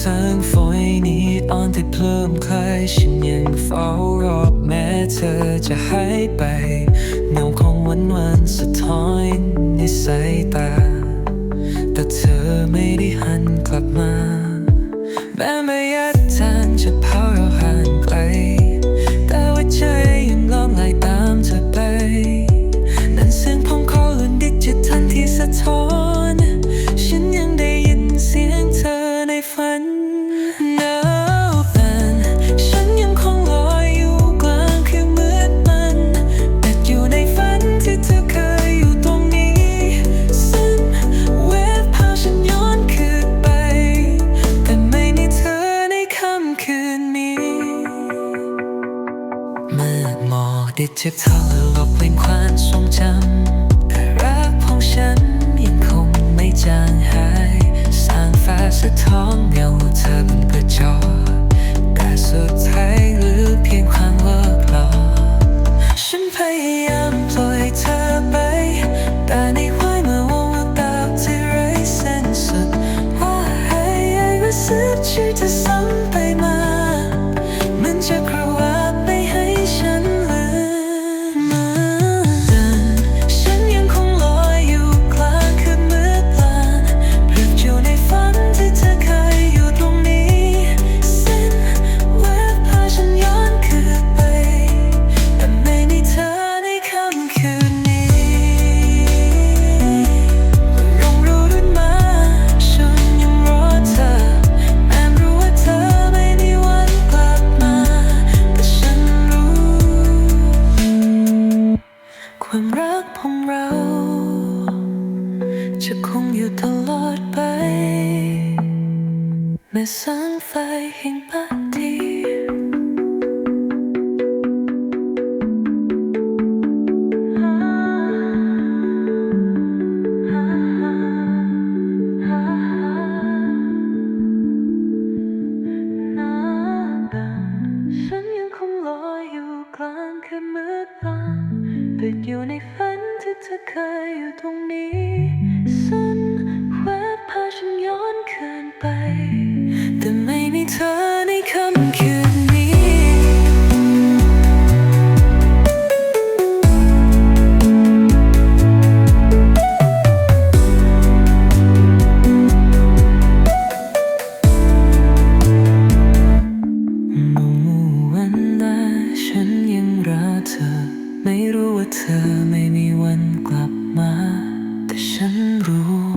想ฝ่นี้ตอนที่เพลิมคลายฉันยังเฝ้ารอแม้เธอจะหายไปเงาของวันวันสะท้อนในสายตา แต่เธอไม่ได้หันกลับมา นนี้เมื่อหมอกดิจิทัลลบเป็นความทรงจำ ความรักของเรา จะคงอยู่ตลอดไปแม้แสงไฟแห่งบ้าน เคยอยู่ตรงนี้สันแวบพาฉันย้อนคืนไป แต่ไม่มีเธอในคำคืนนี้ ไม่รู้ว่าเธอไม่มีวันกลับมา แต่ฉันรู้